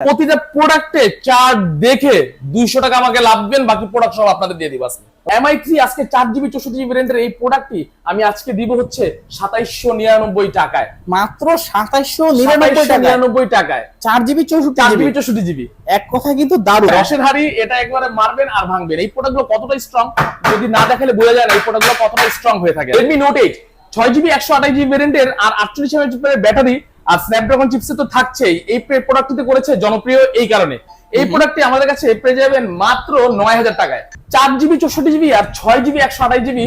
প্রতিটা প্রোডাক্টে চার্ট দেখে দুইশো টাকা আমাকে লাভবেন বাকি প্রোডাক্ট সব আপনাদের দিয়ে দিব এমআই থ্রি আজকে চার জিবি চৌষট্টি জিবি রেঞ্জের এই প্রোডাক্টটি আমি আজকে দিব হচ্ছে সাতাইশশো নিরানব্বই টাকায়। মাত্র সাতাইশশো নিরানব্বই টাকায়? চার জিবি চৌষট্টি চার জিবি চৌষট্টি জিবি এক কথা কিন্তু দারুণ। রসের হাড়ি এটা একবারে মারবেন আর ভাঙবেন। এই প্রোডাক্টগুলো কতটা স্ট্রং যদি না দেখালে বোঝা যায় না এই প্রোডাক্টগুলো কতটা স্ট্রং হয়ে থাকে। রেডমি নোট এইট ছয় জিবি একশো আঠাশ জিবি ভেরিয়েন্টের আর আটচল্লিশ এমএএচ ব্যাটারি আর স্ন্যাপড্রাগন চিপসে তো থাকছেই। এই প্রোডাক্টটিতে করেছে জনপ্রিয় এই কারণে। এই প্রোডাক্টটি আমাদের কাছে পেয়ে যাবেন মাত্র নয় হাজার টাকায়। চার জিবি চৌষট্টি জিবি আর ছয় জিবি একশো আঠাশ জিবি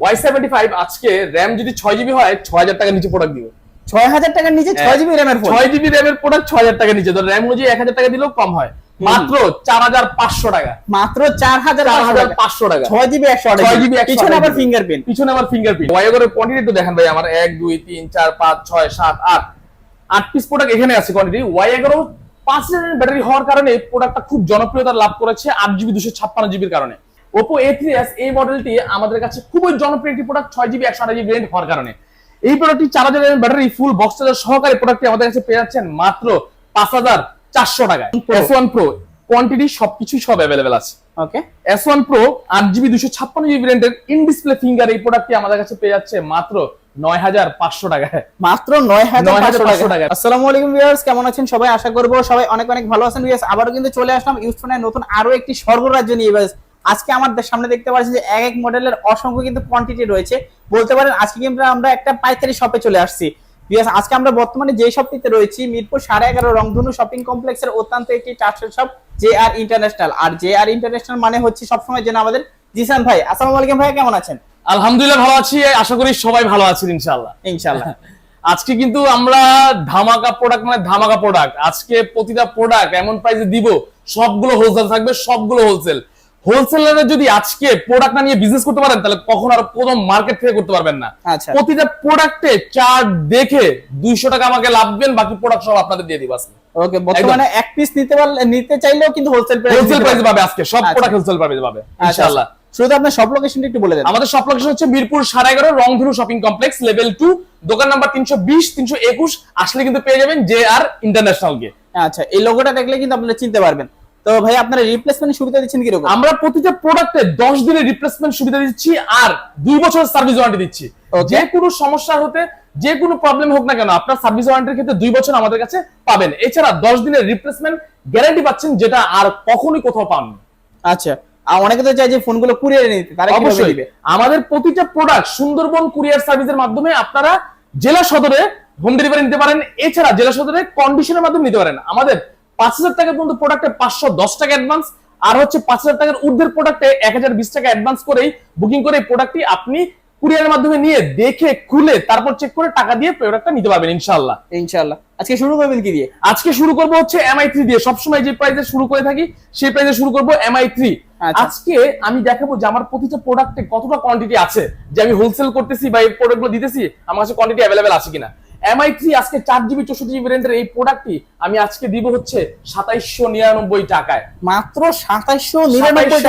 ওয়াই সেভেন্টি ফাইভ আজকে র্যাম যদি ছয় জিবি হয় ছয় হাজার টাকার নিচে প্রোডাক্ট দিব ছয় হাজার টাকার নিচে ছয় জিবি র্যামের ছয় জিবি র্যামের প্রোডাক্ট ছয় হাজার টাকা নিচে। তো র্যাম অনুযায়ী এক হাজার টাকা দিলেও কম হয়। মাত্র চার হাজার পাঁচশো টাকা। মাত্র চার হাজার হাজার পাঁচশো টাকা। ছয় জিবি একশো ছয় জিবি পিছনে আবার ফিঙ্গারপ্রিন্ট পিছনে আমার ফিঙ্গারপ্রিন্ট ওয়াইগরের কোয়ান্টিটি একটু দেখেন ভাই আমার এক দুই তিন চার পাঁচ ছয় সাত আট। আট পিস প্রোডাক্ট এখানে আছে কোয়ান্টিটি ওয়াই এগারো পাঁচ হাজার ব্যাটারি হওয়ার কারণে প্রোডাক্টটা খুব জনপ্রিয়তা লাভ করেছে আট জিবি দুশো ছাপ্পান্ন জিবির কারণে। ওপো এ থ্রি এস এই মডেলটি আমাদের কাছে খুবই জনপ্রিয় একটি প্রোডাক্ট ছয় জিবি একশো আঠাশ জিবি রেঞ্জ হওয়ার কারণে। এই প্রোডাক্টটি চার হাজার ব্যাটারি ফুল বক্স চার্জার সহকারে প্রোডাক্টটি আমাদের কাছে পেয়ে যাচ্ছেন মাত্র পাঁচ হাজার চারশো টাকায়। এস ওয়ান প্রো কোয়ান্টিটি সবকিছুই সব অ্যাভেলেবেল আছে। ওকে এস ওয়ান প্রো আট জিবি দুশো ছাপ্পান্ন জিবি রেন্টের ইন ডিসপ্লে ফিঙ্গার এই প্রোডাক্টটি আমাদের কাছে পেয়ে যাচ্ছে মাত্র নয় হাজার পাঁচশো টাকায় মাত্র নয় হাজার পাঁচশো টাকা। টাকা। আসসালামু আলাইকুম ভিউয়ার্স কেমন আছেন? সবাই আশা করব সবাই অনেক অনেক ভালো আছেন। ভিউয়ার্স আবারও কিন্তু চলে আসলাম ইউজফোনের নতুন আরও একটি স্বর্গরাজ্য নিয়ে। ভিউয়ার্স আজকে আমার সামনে দেখতে পাচ্ছি যে এক এক মডেলের অসংখ্য কিন্তু কোয়ান্টিটি রয়েছে। বলতে পারেন আজকে কিন্তু আমরা একটা পাইকারি শপে চলে আসছি। আজকে আমরা বর্তমানে যে শপটিতে রয়েছি মিরপুর সাড়ে এগারো রংধনু শপিং কমপ্লেক্সের অত্যন্ত একটি trusted shop J R international আর জে আর ইন্টারন্যাশনাল মানে হচ্ছে সবসময় যেন আমাদের জিসান ভাই। আসসালামু আলাইকুম ভাই কেমন আছেন? আলহামদুলিল্লাহ ভালো আছি আশা করি সবাই ভালো আছেন ইনশাল্লাহ ইনশাল্লাহ আজকে কিন্তু আমরা ধামাকা প্রোডাক্ট মানে ধামাকা প্রোডাক্ট আজকে প্রতিটা প্রোডাক্ট এমন প্রাইসে দিব সবগুলো হোলসেল থাকবে সবগুলো হোলসেল হোলসেলারে যদি আজকে প্রোডাক্ট না নিয়ে বিজনেস করতে পারেন তাহলে কখন আর প্রথম মার্কেট থেকে করতে পারবেন না। আচ্ছা। প্রতিটা প্রোডাক্টে চার্ট দেখে দুইশো টাকা আমাকে লাভবেন বাকি প্রোডাক্ট সব আপনাদের দিয়ে দিব আজকে। ওকে বর্তমানে এক পিস নিতে পারলে নিতে চাইলেও কিন্তু হোলসেল প্রাইস হোলসেল প্রাইসে পাবে আজকে সব আচ্ছা। প্রোডাক্ট হোলসেল প্রাইসে পাবে ইনশাআল্লাহ। শুধু আপনার সব লোকেশনটা একটু বলে দেন। আমাদের সব লোকেশন হচ্ছে মিরপুর সাড়ে এগারো Rongdhonu shopping complex level two দোকান নাম্বার তিনশো বিশ তিনশো একুশ। আসলে কিন্তু পেয়ে যাবেন জে আর ইন্টারন্যাশনাল কে। আচ্ছা এই লোগোটা দেখলে কিন্তু আপনারা চিনতে পারবেন। তো ভাই আপনারা রিপ্লেসমেন্ট সুবিধা দিচ্ছেন কীরকম? আমরা প্রতিটা প্রোডাক্টে দশ দিনের রিপ্লেসমেন্ট সুবিধা দিচ্ছি আর দুই বছরের সার্ভিস ওয়ারেন্টি দিচ্ছি. যে কোনো সমস্যা হতে যে কোনো প্রবলেম হোক না কেন আপনার সার্ভিস ওয়ারেন্টির ক্ষেত্রে দুই বছর আমাদের কাছে পাবেন। এছাড়া দশ দিনের রিপ্লেসমেন্ট গ্যারান্টি পাচ্ছেন যেটা আর কখনোই কোথাও পান আচ্ছা অনেকে তো চাই যে ফোনগুলো কুরিয়ারে নিতে তারা অবশ্যই। দিবে আমাদের প্রতিটা প্রোডাক্ট সুন্দরবন কুরিয়ার সার্ভিসের মাধ্যমে আপনারা জেলা সদরে হোম ডেলিভারি নিতে পারেন। এছাড়া জেলা সদরে কন্ডিশনের মাধ্যমে নিতে পারেন। আমাদের পাঁচ হাজার টাকা পর্যন্ত প্রোডাক্টে পাঁচশো দশ টাকা অ্যাডভান্স আর হচ্ছে পাঁচ হাজার টাকার ঊর্ধ্বের প্রোডাক্টে এক হাজার বিশ টাকা অ্যাডভান্স করেই বুকিং করে এই প্রোডাক্টটি আপনি কুরিয়ারের মাধ্যমে নিয়ে দেখে খুলে তারপর চেক করে টাকা দিয়ে প্রোডাক্টটা নিতে পারবেন ইনশাআল্লাহ। ইনশাআল্লাহ। আজকে শুরু করবেন কি দিয়ে? আজকে শুরু করব হচ্ছে এমআই থ্রি দিয়ে। সবসময় যে প্রাইসে শুরু করে থাকি সেই প্রাইসে শুরু করব এমআই থ্রি। আজকে আমি দেখাবো যে আমার প্রতিটা প্রোডাক্টে কতটা কোয়ান্টিটি আছে যে আমি হোলসেল করতেছি বা এই প্রোডাক্টগুলো দিতেছি আমার কাছে কোয়ান্টিটি অ্যাভেলেবেল আছে কিনা। এমআই থ্রি আজকে চার জিবি চৌষট্টি জিবি রেঞ্জের এই প্রোডাক্টটি আমি আজকে দিব হচ্ছে সাতাইশশো নিরানব্বই টাকায়। মাত্র সাতাইশশো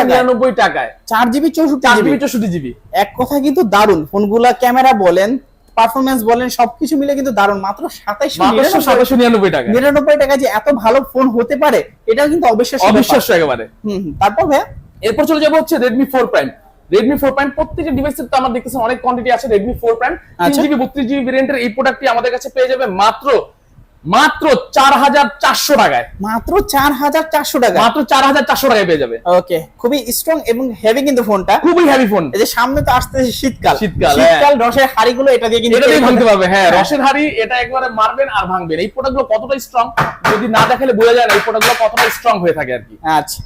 নিরানব্বই টাকায়? চার জিবি চৌষট্টি জিবি চৌষট্টি জিবি এক কথা কিন্তু দারুণ ফোনগুলা ক্যামেরা বলেন পারফরমেন্স বলেন সবকিছু মিলে কিন্তু দারুণ মাত্র সাতাইশশো মাত্র সাতাইশশো নিরানব্বই টাকা নিরানব্বই টাকা যে এত ভালো ফোন হতে পারে এটাও কিন্তু অবিশ্বাস্য ব্যাপার। অবিশ্বাস্য একেবারে। হুম হুম। তারপর ভাইয়া? এরপর চলে যাব হচ্ছে Redmi four prime Redmi four prime প্রত্যেকটা ডিভাইসের তো আমার দেখতেছেন অনেক কোয়ান্টিটি আছে রেডমি ফোর প্রাইম তিন। জিবি বত্রিশ জিবি ভেরিয়েন্টের এই প্রোডাক্টটি আমাদের কাছে পেয়ে যাবে মাত্র মাত্র চার হাজার চারশো টাকায়। মাত্র চার হাজার চারশো টাকা মাত্র চার হাজার চারশো টাকায় পেয়ে যাবে। ওকে খুবই স্ট্রং এবং হেভি কিন্তু ফোনটা খুবই হ্যাভি ফোন এই যে সামনে তো আসতেছে শীতকাল। শীতকাল, শীতকাল রসের হাড়িগুলো এটা দিয়ে কিন্তু এটা দিয়ে ভাঙতে পারবে হ্যাঁ হ্যাঁ। রসের হাড়ি এটা একবারে মারবেন আর ভাঙবেন। এই প্রোডাক্টগুলো কতটা স্ট্রং যদি না দেখালে বোঝা যায় না এই প্রোডাক্টগুলো কতটা স্ট্রং হয়ে থাকে আর কি। আচ্ছা।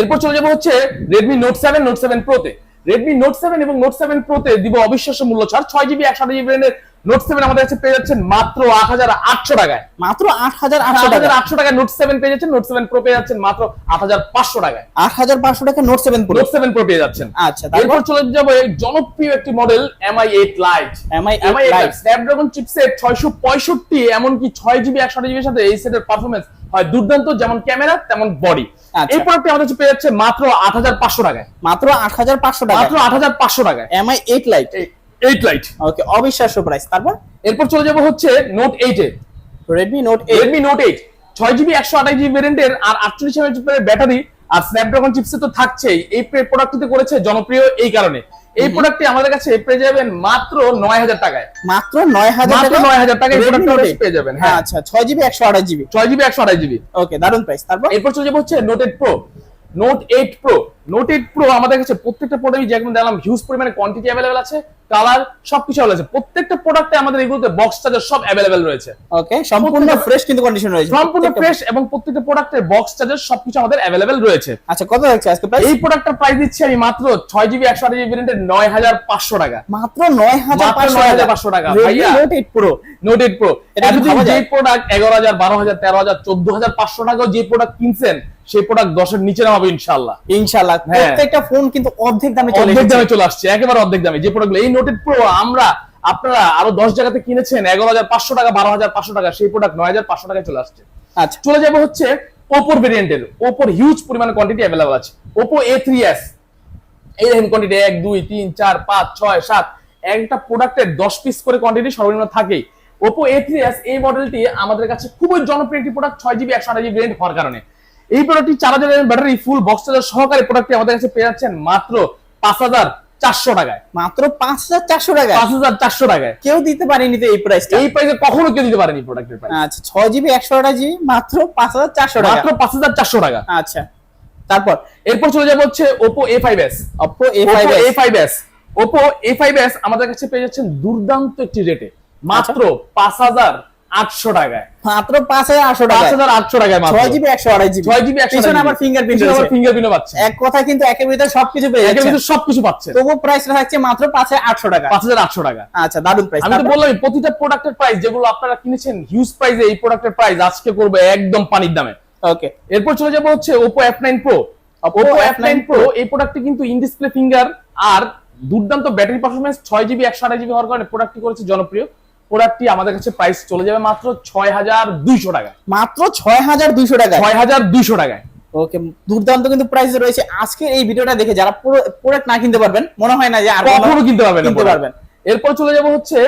এরপর চলে যাব হচ্ছে Redmi note seven note seven প্রোতে Redmi note seven এবং নোট সেভেন প্রোতে দিব অবিশ্বাস্য মূল্য ছাড়। ছয় জিবি একশো জিবি ব্র্যান্ডের নোট সেভেন আমাদের কাছে পেয়ে যাচ্ছেন মাত্র আট হাজার আটশো টাকায়। মাত্র আট হাজার আট হাজার আটশো টাকায়। নোট সেভেন পেয়ে যাচ্ছেন। নোট সেভেন প্রো পেয়ে যাচ্ছেন মাত্র আট হাজার পাঁচশো টাকায়। আট হাজার পাঁচশো টাকা note seven pro note seven pro পেয়ে যাচ্ছেন। আচ্ছা এরপর চলে যাব এই জনপ্রিয় একটি model M I eight lite M I M I eight Snapdragon chipset ছয়শো পঁয়ষট্টি এমনকি ছয় জিবি একশো জিবির সাথে এই সেটের পারফরমেন্স হয় দুর্দান্ত। যেমন ক্যামেরা তেমন বডি। এই প্রোডাক্টটি আমাদের কাছে পেয়ে যাচ্ছে মাত্র আট হাজার পাঁচশো টাকায়। মাত্র আট হাজার পাঁচশো টাকা মাত্র আট হাজার পাঁচশো টাকায়। Mi eight lite eight lite okay অবিশ্বাস্য প্রাইস তারপর? এরপর চলে যাব হচ্ছে নোট এইট এ। Redmi Note eight Redmi Note eight ছয় জিবি একশো আঠাশ জিবি ভেরিয়েন্টের আর আটচল্লিশ এমএচ ব্যাটারি আর স্ন্যাপড্রাগন চিপসে তো থাকছেই। এই প্রোডাক্টটিতে করেছে জনপ্রিয় এই কারণে। এই প্রোডাক্টটি আমাদের কাছে পেয়ে যাবেন মাত্র নয় হাজার টাকায়। মাত্র নয় হাজার মাত্র নয় হাজার টাকায় এই প্রোডাক্টটি পেয়ে যাবেন হ্যাঁ। আচ্ছা ছয় জিবি একশো আঠাশ জিবি ছয় জিবি একশো আঠাশ জিবি ওকে দারুণ প্রাইস তারপর? এরপর চলে যাব হচ্ছে note eight pro note eight pro note eight pro আমাদের কাছে প্রত্যেকটা প্রোডাক্ট যেমন দেখলাম হিউজ পরিমাণে কোয়ান্টিটি অ্যাভেলেবেল আছে। কালার সবকিছু অ্যাভেলেবল আছে। প্রত্যেকটা প্রোডাক্টে আমাদের এগুলোতে বক্স চার্জার সব অ্যাভেলেবেল রয়েছে। ওকে সম্পূর্ণ ফ্রেশ কিন্তু কন্ডিশন রয়েছে। সম্পূর্ণ ফ্রেশ এবং প্রত্যেকটা প্রোডাক্টের বক্স চার্জার সবকিছু আমাদের অ্যাভেলেবেল রয়েছে। আচ্ছা কত যাচ্ছে আজকে প্রাইস এই প্রোডাক্টটার প্রাইস দিচ্ছি আমি মাত্র ছয় জিবি একশো আঠাশ জিবি ভেরিয়েন্টের নয় হাজার পাঁচশো টাকা। মাত্র নয় হাজার মাত্র 9,500 টাকা, ভাইয়া। Note eight pro note eight pro এটা ভাবা যে প্রোডাক্ট এগারো হাজার বারো হাজার তেরো হাজার চোদ্দ হাজার পাঁচশো টাকাও যে প্রোডাক্ট কিনছেন সেই প্রোডাক্ট দশের নিচে নামাবে ইনশাল্লাহ ইনশাআল্লাহ। হ্যাঁ। প্রত্যেকটা ফোন কিন্তু অর্ধেক দামে চলে অর্ধেক দামে চলে আসছে। একেবারে অর্ধেক দামে। যে প্রোডাক্ট এই নোটেড প্রো আমরা আপনারা আরও দশ জায়গাতে কিনেছেন এগারো হাজার পাঁচশো টাকা বারো হাজার পাঁচশো টাকা সেই প্রোডাক্ট নয় হাজার পাঁচশো টাকায় চলে আসছে। আচ্ছা। চলে যাবে হচ্ছে ওপোর ভেরিয়েন্টের ওপোর হিউজ পরিমাণে কোয়ান্টিটি অ্যাভেলেবল আছে। ওপো এ থ্রি এস এই দেখেন কোয়ান্টিটি এক দুই তিন চার পাঁচ ছয় সাত। একটা প্রোডাক্টের দশ পিস করে কোয়ান্টিটি সর্বনিম্ন থাকেই। ওপো এ থ্রি এস এই মডেলটি আমাদের কাছে খুবই জনপ্রিয় একটি প্রোডাক্ট ছয় জিবি একশো আঠাশ জিবি ভেরিয়েন্ট হওয়ার কারণে। এই প্রোডাক্টটি চার হাজার ব্যাটারি ফুল বক্স চার্জার সহকারে প্রোডাক্টটি আমাদের কাছে পেয়ে যাচ্ছেন মাত্র পাঁচ হাজার চারশো টাকায়। মাত্র পাঁচ হাজার চারশো টাকা পাঁচ হাজার চারশো টাকায়। কেউ দিতে পারেনি তো এই প্রাইসটা এই প্রাইসে কখনো কেউ দিতে পারেনি প্রোডাক্টের প্রাইস আচ্ছা ছয় জিবি একশো আঠাশ জিবি মাত্র পাঁচ হাজার চারশো টাকা। মাত্র পাঁচ হাজার চারশো টাকা। আচ্ছা তারপর? এরপর চলে যাব হচ্ছে Oppo A five S Oppo A five A five S Oppo A five S আমাদের কাছে পেয়ে যাচ্ছেন দুর্দান্ত একটি রেটে মাত্র পাঁচ হাজার আটশো টাকায়। মাত্র পাঁচ হাজার আটশো পাঁচ হাজার আটশো টাকায় ছয় জিবি একশো আঠাশ জিবি। ছয় জিবি একশো আবার ফিঙ্গারপ্রিন্ট ফিঙ্গারপ্রিন্ট পাচ্ছে। এক কথা কিন্তু একের ভিতরে সবকিছু পেয়ে একের ভিতরে সবকিছু পাচ্ছে। তবু থাকছে মাত্র পাঁচ হাজার আটশো টাকা। পাঁচ হাজার আটশো টাকা। আচ্ছা দারুণ প্রাইস আমি তো বললাম প্রতিটা প্রোডাক্টের প্রাইস যেগুলো আপনারা কিনেছেন হিউজ প্রাইসে এই প্রোডাক্টের প্রাইস আজকে করবে একদম পানির দামে। ওকে এরপর চলে যাব হচ্ছে Oppo F nine pro Oppo F F9 nine pro এই প্রোডাক্টটি কিন্তু ইন ডিসপ্লে ফিঙ্গার আর দুর্দান্ত ব্যাটারি পারফরমেন্স ছয় জিবি একশো আঠাশ জিবি হওয়ার কারণে প্রোডাক্টটি করেছে জনপ্রিয়। প্রোডাক্টটি আমাদের কাছে প্রাইস চলে যাবে মাত্র ছয় হাজার দুইশো টাকা। মাত্র ছয় হাজার দুইশো টাকা ছয় হাজার দুইশো টাকায়। ওকে দুর্দান্ত কিন্তু প্রাইস রয়েছে। আজকের এই ভিডিওটা দেখে যারা প্রোডাক্ট না কিনতে পারবেন মনে হয় না যে আর কখনো কিনতে পারবেন কিনতে পারবেন। এরপর চলে যাব হচ্ছে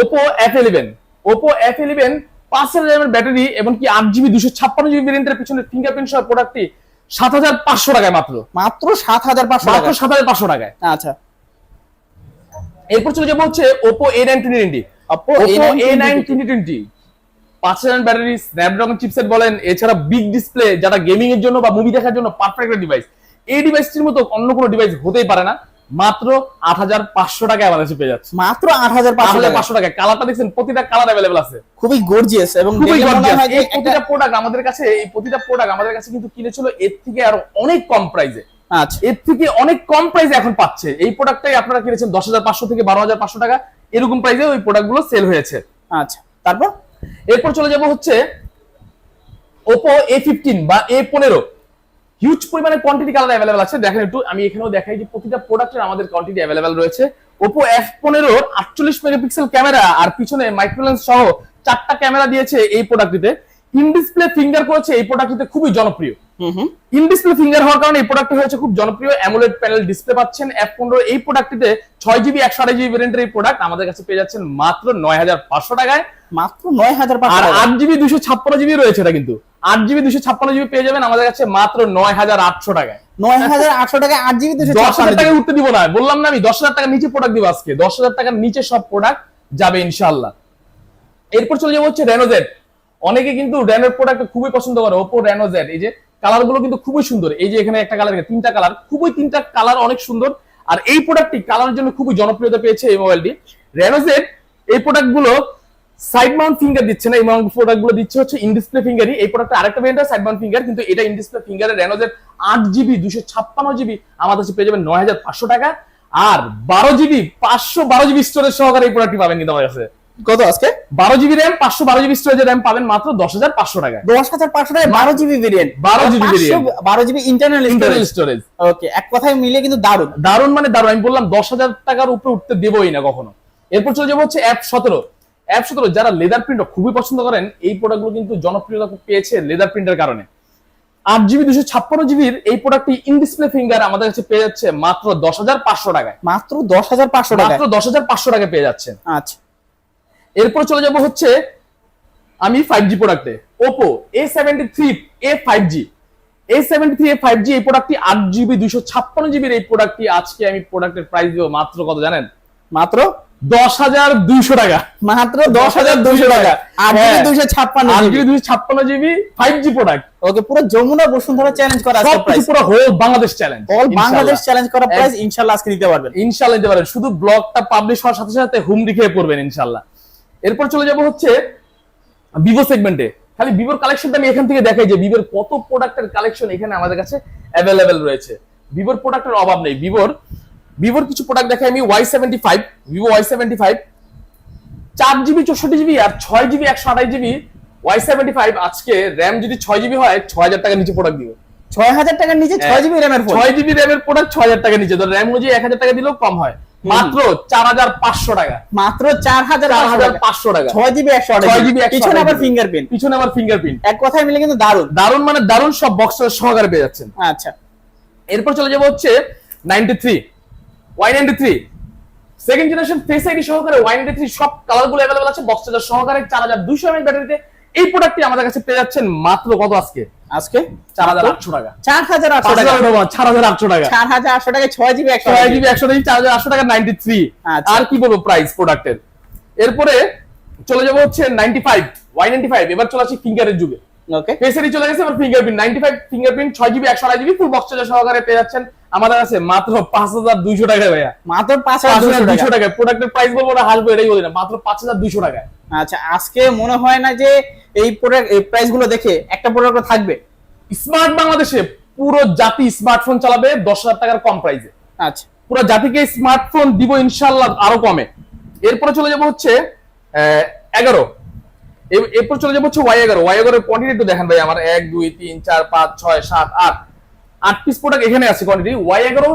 Oppo F eleven Oppo F eleven পাঁচ হাজার এমএর ব্যাটারি এবং কি আট জিবি দুশো ছাপ্পান্ন জিবি ভেরিয়েন্টের পিছনে ফিঙ্গারপ্রিন্ট সহ প্রোডাক্টটি সাত হাজার পাঁচশো টাকায় মাত্র। মাত্র সাত হাজার পাঁচশো মাত্র সাত হাজার পাঁচশো টাকায়। আচ্ছা। এরপর চলে যাব হচ্ছে Oppo A nine twenty Oppo A9 A nine twenty twenty পাঁচ হাজার ব্যাটারি স্ন্যাপড্রাগন চিপসেট বলেন এছাড়া বিগ ডিসপ্লে যারা গেমিং এর জন্য বা মুভি দেখার জন্য পারফেক্ট ডিভাইস এই ডিভাইসটির মতো অন্য কোনো ডিভাইস হতেই পারে না। মাত্র আট হাজার পাঁচশো টাকায় আমাদের কাছে পেয়ে যাচ্ছে। মাত্র আট হাজার পাঁচশো টাকা। কালারটা দেখছেন প্রতিটা কালার অ্যাভেলেবল আছে। খুবই গর্জিয়াস এবং খুবই এই প্রতিটা প্রোডাক্ট আমাদের কাছে এই প্রতিটা প্রোডাক্ট আমাদের কাছে কিন্তু কিনেছিল এর থেকে আরও অনেক কম প্রাইসে আচ্ছা। এর থেকে অনেক কম প্রাইসে এখন পাচ্ছে। এই প্রোডাক্টটাই আপনারা কিনেছেন দশ হাজার পাঁচশো থেকে বারো হাজার পাঁচশো টাকা। এরকম প্রাইসে ওই প্রোডাক্টগুলো সেল হয়েছে। আচ্ছা তারপর? এরপর চলে যাব হচ্ছে ওপো এ ফিফটিন বা এ পনেরো। হিউজ পরিমাণে কোয়ান্টিটি কালার অ্যাভেলেবেল আছে। দেখেন একটু আমি এখানেও দেখাই যে প্রতিটা প্রোডাক্টের আমাদের কোয়ান্টিটি অ্যাভেলেবেল রয়েছে। ওপো এফ পনেরো আটচল্লিশ মেগাপিক্সেল ক্যামেরা আর পিছনে মাইক্রোলেন্স সহ চারটা ক্যামেরা দিয়েছে এই প্রোডাক্টটিতে ইন ডিসপ্লে ফিঙ্গার করেছে এই প্রোডাক্টটিতে খুবই জনপ্রিয়। হুম হুম। ইন ফিঙ্গার হওয়ার কারণে এই প্রোডাক্টটি হয়েছে খুব জনপ্রিয়। অ্যামোলেড প্যানেল ডিসপ্লে পাচ্ছেন এফ পনেরো এই প্রোডাক্টটিতে ছয় জিবি একশো আড়াই জিবি ভেরিয়েন্টের এই প্রোডাক্ট আমাদের কাছে পেয়ে যাচ্ছেন মাত্র নয় হাজার পাঁচশো টাকায়। মাত্র নয় হাজার আর আট জিবি দুশো ছাপ্পান্ন জিবি রয়েছে এটা কিন্তু। আট জিবি দুশো ছাপ্পান্ন জিবি পেয়ে যাবেন আমাদের কাছে মাত্র নয় হাজার আটশো টাকায়। নয় হাজার আটশো টাকা আট জিবি দুশো দশ হাজার টাকা উঠতে দিব না বললাম না আমি দশ হাজার টাকার নিচে প্রোডাক্ট দিব আজকে। দশ হাজার টাকার নিচে সব প্রোডাক্ট যাবে ইনশাল্লাহ এরপর চলে যাব হচ্ছে রেনোজেট অনেকে কিন্তু রেনোর প্রোডাক্ট খুবই পছন্দ করে ওপো রেনোজেট এই যে কালারগুলো কিন্তু খুবই সুন্দর, এই যে এখানে একটা কালার তিনটা কালার খুবই তিনটা কালার অনেক সুন্দর, আর এই প্রোডাক্টটি কালারের জন্য খুবই জনপ্রিয়তা পেয়েছে এই মোবাইলটি র্যানো রেনোজেট এই প্রোডাক্টগুলো সাইড মাউন্ট ফিঙ্গার দিচ্ছে না, এই মাউন্ট প্রোডাক্টগুলো দিচ্ছে হচ্ছে ইন ডিসপ্লে ফিঙ্গারই এই প্রোডাক্ট আরেকটা ভেরিয়েন্ট সাইড মাউন্ট ফিঙ্গার কিন্তু এটা ইন ডিসপ্লে ফিঙ্গারের রেনোজেট আট জিবি দুশো ছাপ্পান্ন জিবি আমাদের কাছে পেয়ে যাবেন নয় হাজার পাঁচশো টাকা, আর বারো জিবি পাঁচশো বারো জিবি স্টোরেজ সহকারে এই প্রোডাক্টটি পাবেন কিন্তু আমার কাছে। কত আজকে? বারো জিবি র্যাম পাঁচশো বারো জিবি স্টোরেজের র্যাম পাবেন মাত্র দশ হাজার পাঁচশো টাকা দশ হাজার পাঁচশো টাকা বারো জিবি ভেরিয়েন্ট 12 GB variant। বারো GB internal internal storage okay এক কথায় মিলে কিন্তু দারুণ দারুণ মানে দারুণ। আমি বললাম দশ হাজার টাকার উপরে উঠতে দেবই না কখনো। এরপর চলে যাব হচ্ছে অ্যাপ সতেরো। অ্যাপ সতেরো যারা লেদার প্রিন্ট খুবই পছন্দ করেন এই প্রোডাক্টগুলো কিন্তু জনপ্রিয়তা পেয়েছে লেদার প্রিন্টের কারণে। আট জিবি দুশো ছাপ্পান্ন জিবির এই প্রোডাক্টটি ইন ডিসপ্লে ফিঙ্গার আমাদের কাছে পেয়ে যাচ্ছে মাত্র দশ হাজার পাঁচশো টাকায়। মাত্র দশ হাজার পাঁচশো টাকা মাত্র দশ হাজার পাঁচশো টাকায় পেয়ে যাচ্ছেন। আচ্ছা। এরপর চলে যাব হচ্ছে আমি ফাইভ জি প্রোডাক্টে Oppo A. Seventy three A five G A seventy three A five G এই প্রোডাক্টটি আট জিবি দুইশো ছাপ্পান্ন জিবির এই প্রোডাক্টটি আজকে আমি প্রোডাক্টের প্রাইস দিব মাত্র কত জানেন? মাত্র দশ হাজার দুইশো টাকা। মাত্র দশ হাজার দুইশো টাকা। হ্যাঁ। দুইশো ছাপ্পান্ন জিবি দুইশো ছাপ্পান্ন GB five G product okay পুরো যমুনা বসুন্ধরা চ্যালেঞ্জ করা আছে প্রাইস পুরো whole Bangladesh challenge all Bangladesh challenge করা প্রাইস ইনশাআল্লাহ আজকে দিতে পারবেন। ইনশাল্লাহ দিতে পারেন শুধু ব্লগটা পাবলিশ হওয়ার সাথে সাথে হুম খেয়ে পড়বেন ইনশাল্লাহ এরপর চলে যাব হচ্ছে ভিভো সেগমেন্টে খালি ভিভোর কালেকশনটা আমি এখান থেকে দেখাই যে ভিভোর কত প্রোডাক্টের কালেকশন এখানে আমাদের কাছে অ্যাভেলেবেল রয়েছে। ভিভোর প্রোডাক্টের অভাব নেই। ভিভোর ভিভোর কিছু প্রোডাক্ট দেখাই আমি Y seventy five Vivo Y seventy five চার জিবি চৌষট্টি জিবি আর ছয় জিবি একশো আঠাশ জিবি ওয়াই সেভেন্টি ফাইভ আজকে র্যাম যদি ছয় জিবি হয় ছয় হাজার টাকার নিচে প্রোডাক্ট দিব। ছয় হাজার টাকার নিচে ছয় জিবি র্যামের ফোন ছয় জিবি র্যামের প্রোডাক্ট ছয় হাজার টাকা নিচে। তো র্যাম অনুযায়ী এক হাজার টাকা দিলেও কম হয়। মাত্র চার হাজার পাঁচশো টাকা। মাত্র চার হাজার হাজার পাঁচশো টাকা। ছয় জিবি একশো ছয় জিবি পিছনে আবার ফিঙ্গারপ্রিন্ট পিছনে আবার ফিঙ্গারপ্রিন্ট এক কথায় মিলে কিন্তু দারুণ। দারুণ মানে দারুণ সব বক্সের সহকারে পেয়ে যাচ্ছেন। আচ্ছা। এরপর চলে যাব হচ্ছে ninety three Y ninety three second generation face ID সহকারে ওয়াই নাইনটি থ্রি সব কালারগুলো অ্যাভেলেবল আছে বক্স চার্জার সহকারে চার হাজার দুইশো এমএল ব্যাটারিতে এই প্রোডাক্টটি আমাদের কাছে পেয়ে যাচ্ছেন মাত্র কত আজকে? আজকে? চার হাজার আটশো টাকা। চার হাজার আটশো পাঁচ টাকা। চার হাজার আটশো টাকা। চার হাজার আটশো টাকা ছয় জিবি একশো ছয় জিবি একশো চার হাজার আটশো টাকা নাইনটি থ্রি আচ্ছা। আর কি বলব প্রাইস প্রোডাক্টের এরপরে চলে যাব হচ্ছে ninety five Y ninety five এবার চলে আসি ফিঙ্গারের যুগে। ওকে ফেসারি চলে গেছে এবার ফিঙ্গারপ্রিন্ট নাইনটি ফাইভ ফিঙ্গারপ্রিন্ট ছয় জিবি একশো আড়াই জিবি ফুল বক্স চার্জার সহকারে পেয়ে যাচ্ছেন। আমাদের কাছে মাত্র পাঁচ হাজার দুইশো টাকায় ভাইয়া। মাত্র পাঁচ পাঁচ হাজার হাজার দুশো দুইশো টাকা টাকায়। প্রোডাক্টের প্রাইস বলব না হাসবো এটাই বলি না মাত্র পাঁচ হাজার দুইশো টাকায়। আচ্ছা আজকে মনে হয় না যে এই প্রোডাক্ট এই প্রাইসগুলো দেখে একটা প্রোডাক্ট থাকবে। স্মার্ট বাংলাদেশে পুরো জাতি স্মার্টফোন চালাবে দশ হাজার টাকার কম প্রাইসে আচ্ছা। পুরো জাতিকে স্মার্টফোন দিব ইনশাল্লাহ আরও কমে। এরপরে চলে যাব হচ্ছে আহ, এগারো। এ- এরপর চলে যাব হচ্ছে ওয়াই এগারো। ওয়াই এগারোর কোয়ান্টিটি একটু দেখেন ভাই আমার এক দুই তিন চার পাঁচ ছয় সাত আট। আট পিস প্রোডাক্ট এখানে আছে কোয়ান্টিটি ওয়াই এগারো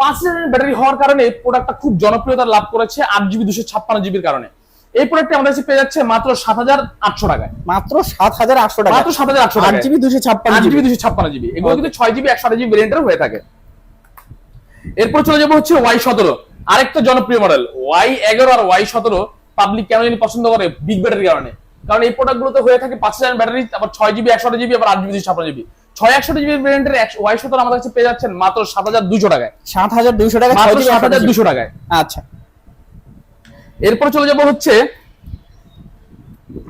পাঁচ হাজার ব্যাটারি হওয়ার কারণে এই প্রোডাক্টটা খুব জনপ্রিয়তা লাভ করেছে আট জিবি দুশো ছাপ্পান্ন জিবির কারণে। এই প্রোডাক্টটি আমাদের কাছে পেয়ে যাচ্ছে মাত্র সাত হাজার আটশো টাকায়। মাত্র সাত হাজার আটশো টাকা মাত্র সাত হাজার আটশো আট জিবি দুশো ছাপ্পান্ন জিবি দুশো ছাপ্পান্ন জিবি এগুলো কিন্তু ছয় জিবি একশো আঠাশ জিবি ভেরিয়েন্টের হয়ে থাকে। এরপর চলে যাব হচ্ছে ওয়াই সতেরো। আরেকটা জনপ্রিয় মডেল ওয়াই এগারো আর ওয়াই সতেরো পাবলিক কেন জানি পছন্দ করে? বিগ ব্যাটারির কারণে। কারণ এই প্রোডাক্ট গুলোতে হয়ে থাকে পাঁচ হাজার ব্যাটারি আবার ছয় জিবি একশো জিবি আবার আট জিবি দুশো ছাপ্পান্ন জিবি ছয় একশো জিবি ভেরিয়েন্টের ওয়াই সতেরো আমাদের কাছে পেয়ে যাচ্ছেন মাত্র সাত হাজার দুশো টাকায়। সাত হাজার দুইশো টাকা মাত্র সাত হাজার দুশো টাকায়। আচ্ছা। এরপর চলে যাব হচ্ছে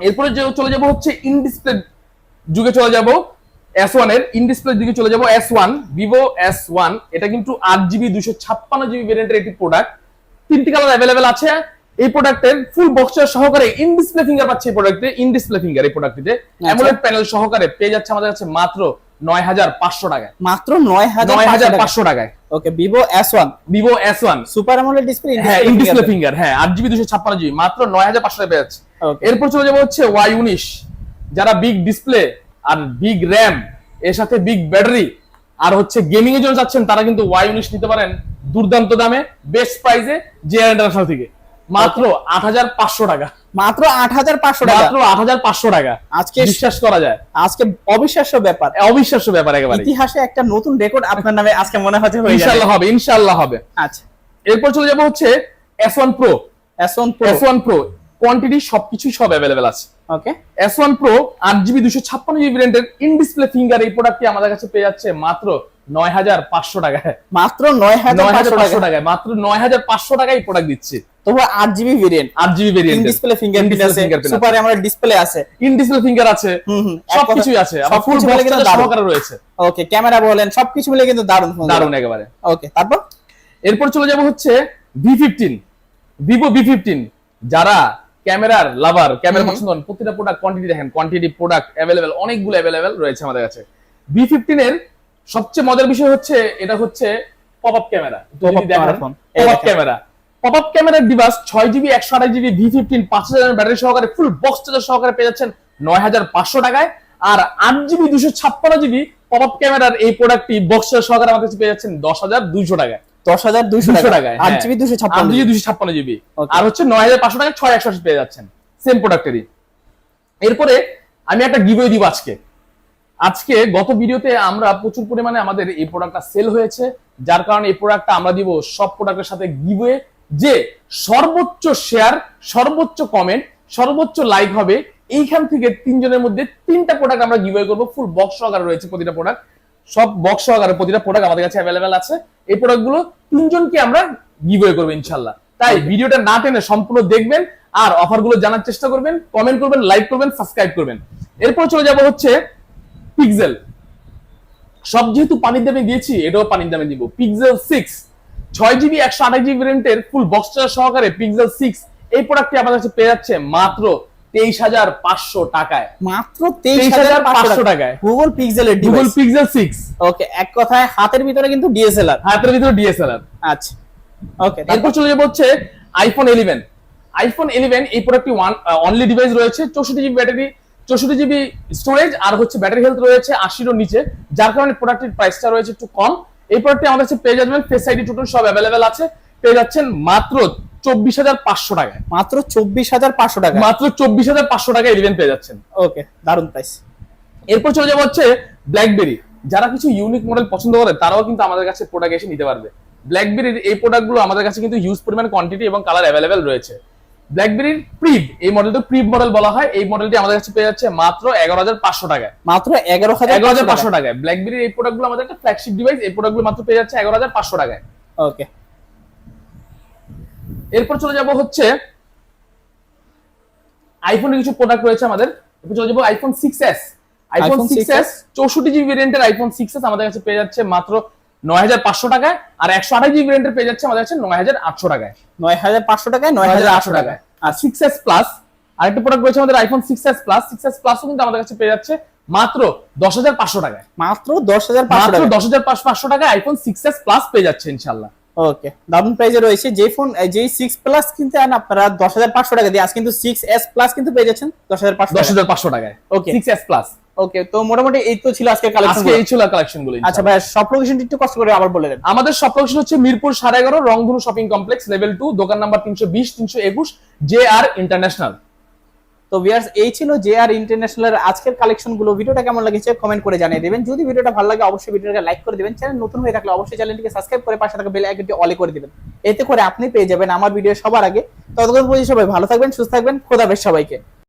এরপরে যে- চলে যাব হচ্ছে ইন ডিসপ্লে যুগে চলে যাব এস ওয়ানের। ইন ডিসপ্লে দিকে চলে যাব S one Vivo S one এটা কিন্তু আট জিবি দুশো ছাপ্পান্ন জিবি ভেরিয়েন্টের একটি প্রোডাক্ট তিনটি কালার অ্যাভেলেবেল আছে। এই প্রোডাক্টের ফুল বক্সার সহকারে ইন ডিসপ্লে ফিঙ্গার পাচ্ছে এই প্রোডাক্টে ইন ডিসপ্লে ফিঙ্গার এই প্রোডাক্টটিতে অ্যামোলেড প্যানেল সহকারে পেয়ে যাচ্ছে আমাদের কাছে মাত্র নয় হাজার পাঁচশো টাকায়। মাত্র নয় হাজার পাঁচশো টাকায়। Okay Vivo S one Vivo S one super AMOLED display হ্যাঁ ইন ডিসপ্লে ফিঙ্গার হ্যাঁ আট জিবি দুশো ছাপ্পান্ন জিবি মাত্র নয় হাজার পাঁচশো টাকা পেয়ে যাচ্ছে. এরপর চলে যাব হচ্ছে ওয়াই উনিশ যারা বিগ ডিসপ্লে আর বিগ র্যাম এর সাথে বিগ ব্যাটারি আর হচ্ছে গেমিং এর জন্য যাচ্ছেন তারা কিন্তু ওয়াই উনিশ নিতে পারেন দুর্দান্ত দামে বেস্ট প্রাইসে জে ইন্টারন্যাশনাল থেকে। মাত্র আট হাজার পাঁচশো টাকা। মাত্র আট হাজার পাঁচশো টাকা? মাত্র আট হাজার পাঁচশো টাকা। আজকে বিশ্বাস করা যায়। আজকে অবিশ্বাস্য ব্যাপার। অবিশ্বাস্য ব্যাপার একেবারে। ইতিহাসে একটা নতুন রেকর্ড আপনার নামে আজকে মনে হচ্ছে ইনশাল্লাহ হবে ইনশাল্লাহ হবে। আচ্ছা। এরপর চলে যাব হচ্ছে S one pro S one pro S one pro quantity সবকিছুই সব অ্যাভেলেবেল আছে। ওকে এস ওয়ান প্রো আট জিবি দুশো ছাপ্পান্ন জিবি ভেরিয়েন্টের ইন ডিসপ্লে ফিঙ্গার এই প্রোডাক্টটি আমাদের কাছে পেয়ে যাচ্ছে মাত্র নয় হাজার পাঁচশো টাকায়। মাত্র নয় হাজার পাঁচশো টাকায়। মাত্র নয় হাজার পাঁচশো টাকায় প্রোডাক্ট দিচ্ছে। তবু আট জিবি ভেরিয়েন্ট আট GB in variant display fingerprint আছে সুপার অ্যামোলেড ডিসপ্লে আছে। ইন ডিসপ্লে ফিঙ্গার আছে। হুম হুম। এক সবকিছুই আছে। আবার ফুল সবকিছু কিন্তু সহকারে রয়েছে। ওকে ক্যামেরা বলেন সবকিছু মিলে কিন্তু দারুণ দারুণ একেবারে। ওকে তারপর? এরপর চলে যাব হচ্ছে V fifteen Vivo V fifteen যারা ক্যামেরার লাভার ক্যামেরা পছন্দ প্রতিটা প্রোডাক্ট কোয়ান্টিটি দেখেন কোয়ান্টিটি প্রোডাক্ট অ্যাভেলেবেল অনেকগুলো অ্যাভেলেবেল রয়েছে আমাদের কাছে। ভি ফিফটিন এর সবচেয়ে মজার বিষয় হচ্ছে এটা হচ্ছে pop up camera pop up camera pop up ক্যামেরার ডিভাইস ছয় জিবি একশো আঠাশ জিবি ভি ফিফটিন পাঁচ হাজার ব্যাটারি সহকারে ফুল বক্স চার্জার সহকারে পেয়ে যাচ্ছেন নয় হাজার পাঁচশো টাকায়। আর আট জিবি দুশো ছাপ্পান্ন জিবি পপ আপ ক্যামেরার এই প্রোডাক্টটি বক্স চার্জার সহকারে আমার কাছে পেয়ে যাচ্ছেন দশ হাজার দুইশো টাকায়। দশ হাজার দুইশো টাকায়। আট জিবি দুশো ছাপ্পান্ন জিবি দুশো ছাপ্পান্ন জিবি আর হচ্ছে নয় হাজার পাঁচশো টাকা ছয় একশো পেয়ে যাচ্ছেন সেম প্রোডাক্টেরই এরপরে আমি একটা গিভওয়ে দিব আজকে। আজকে গত ভিডিওতে আমরা প্রচুর পরিমাণে আমাদের এই প্রোডাক্টটা সেল হয়েছে। যার কারণে এই প্রোডাক্টটা আমরা দিব সব প্রোডাক্টের সাথে গিভওয়ে যে সর্বোচ্চ শেয়ার সর্বোচ্চ কমেন্ট সর্বোচ্চ লাইক হবে। এইখান থেকে তিনজনের মধ্যে তিনটা প্রোডাক্ট আমরা গিভওয়ে করব। ফুল বক্স সহকারে রয়েছে প্রতিটা প্রোডাক্ট সব বক্স সহকারে প্রতিটা প্রোডাক্ট আমাদের কাছে অ্যাভেলেবেল আছে। এই প্রোডাক্টগুলো তিনজনকে আমরা গিভওয়ে করব ইনশাল্লাহ। তাই ভিডিওটা না টেনে সম্পূর্ণ দেখবেন আর অফারগুলো জানার চেষ্টা করবেন কমেন্ট করবেন লাইক করবেন সাবস্ক্রাইব করবেন। এরপর চলে যাব হচ্ছে পিক্সেল সব যেহেতু পানির দামে দিয়েছি এটাও পানির দামে দিব। পিক্সেল সিক্স ছয় জিবি একশো আঠাশ জিবি ভ্যারিয়েন্টের ফুল বক্স সহকারে পিক্সেল সিক্স এই প্রোডাক্টটি আমাদের কাছে পেয়ে যাচ্ছে মাত্র তেইশ হাজার পাঁচশো টাকায়। মাত্র তেইশ হাজার পাঁচশো টাকায়। গুগল পিক্সেলের গুগল পিক্সেল সিক্স ওকে এক কথায় হাতের ভিতরে কিন্তু ডিএসএলআর হাতের ভিতরে ডিএসএলআর আচ্ছা। ওকে চলে যাব হচ্ছে আইফোন ইলেভেন আইফোন ইলেভেন এই প্রোডাক্টটি ওয়ান অনলি ডিভাইস রয়েছে চৌষট্টি জিবি ব্যাটারি চৌষট্টি জিবি স্টোরেজ আর হচ্ছে ব্যাটারি হেলথ রয়েছে আশিরও নিচে। যার কারণে প্রোডাক্টের প্রাইসটা রয়েছে একটু কম। এই প্রোডাক্টটি আমাদের কাছে পেয়ে যাবেন। ফেস আইডি টোটাল সব অ্যাভেলেবেল আছে। পেয়ে যাচ্ছেন মাত্র চব্বিশ হাজার পাঁচশো টাকায়। মাত্র চব্বিশ হাজার পাঁচশো টাকা মাত্র চব্বিশ হাজার পাঁচশো টাকা ইলেভেন পেয়ে যাচ্ছেন। ওকে দারুণ প্রাইস এরপর চলে যাব হচ্ছে ব্ল্যাকবেরি যারা কিছু ইউনিক মডেল পছন্দ করে তারাও কিন্তু আমাদের কাছে প্রোডাক্ট এসে নিতে পারবে। ব্ল্যাকবেরির এই প্রোডাক্টগুলো আমাদের কাছে কিন্তু হিউজ পরিমাণ কোয়ান্টিটি এবং কালার অ্যাভেলেবেল রয়েছে। ব্ল্যাকবেরির প্রিভ এই মডেলটা প্রিভ মডেল বলা হয়। এই মডেলটি আমাদের কাছে পেয়ে যাচ্ছে মাত্র এগারো হাজার পাঁচশো টাকায়। মাত্র এগারো হাজার এগারো হাজার পাঁচশো টাকায়। ব্ল্যাকবেরির এই প্রোডাক্টগুলো আমাদের একটা ফ্ল্যাগশিপ ডিভাইস এই প্রোডাক্টগুলো মাত্র পেয়ে যাচ্ছে এগারো হাজার পাঁচশো টাকায়। ওকে এরপর চলে যাব হচ্ছে আইফোনের কিছু প্রোডাক্ট রয়েছে আমাদের। এরপর চলে যাব iPhone six S iPhone six S চৌষট্টি জিবি ভেরিয়েন্টের আইফোন সিক্স এস আমাদের কাছে পেয়ে যাচ্ছে মাত্র নয় হাজার পাঁচশো টাকায় আর একশো আঠাশ জিবি ভেরিয়েন্টের পেয়ে যাচ্ছে আমাদের কাছে নয় হাজার আটশো টাকায়। নয় হাজার পাঁচশো টাকায় নয় হাজার আটশো টাকায়। আর সিক্স এস প্লাস আরেকটা প্রোডাক্ট রয়েছে আমাদের iPhone six S plus six S প্লাসও কিন্তু আমাদের কাছে পেয়ে যাচ্ছে মাত্র দশ হাজার পাঁচশো টাকায়। মাত্র দশ হাজার পাঁচশো মাত্র দশ হাজার পাঁচশো টাকায় আইফোন সিক্স এস প্লাস পেয়ে যাচ্ছে ইনশাল্লাহ ওকে দারুণ প্রাইজে রয়েছে যে ফোন যে সিক্স প্লাস কিনতে আন আপনারা দশ হাজার পাঁচশো টাকা দিয়ে। আজ কিন্তু সিক্স এস প্লাস কিন্তু পেয়ে যাচ্ছেন দশ হাজার পাঁচশো দশ হাজার পাঁচশো টাকায়। Okay. Six S plus okay তো মোটামুটি এই তো ছিল আজকের কালেকশন আজকে এই ছিল কালেকশনগুলো আচ্ছা ভাই সব লোকেশন একটু কষ্ট করে আবার বলে দেন। আমাদের সব লোকেশন হচ্ছে মিরপুর সাড়ে এগারো Rongdhonu shopping complex level two দোকান নাম্বার তিনশো বিশ তিনশো একুশ জে আর ইন্টারন্যাশনাল তো ভিয়ার্স এই ছিল জে আর ইন্টারন্যাশনাল আজকের কালেকশনগুলো। ভিডিওটা কেমন লাগেছে কমেন্ট করে জানিয়ে দেবেন। যদি ভিডিওটা ভালো লাগে, অবশ্যই ভিডিওটাকে লাইক করে দেবেন। চ্যানেল নতুন হয়ে থাকলে অবশ্যই চ্যানেলটিকে সাবস্ক্রাইব করে পাশে থাকা বেল আইকনটি অলে করে দেবেন। এতে করে আপনি পেয়ে যাবেন আমার ভিডিও সবার আগে। ততক্ষণ পর্যন্ত সবাই ভালো থাকবেন, সুস্থ থাকবেন। খোদা বেশ সবাইকে।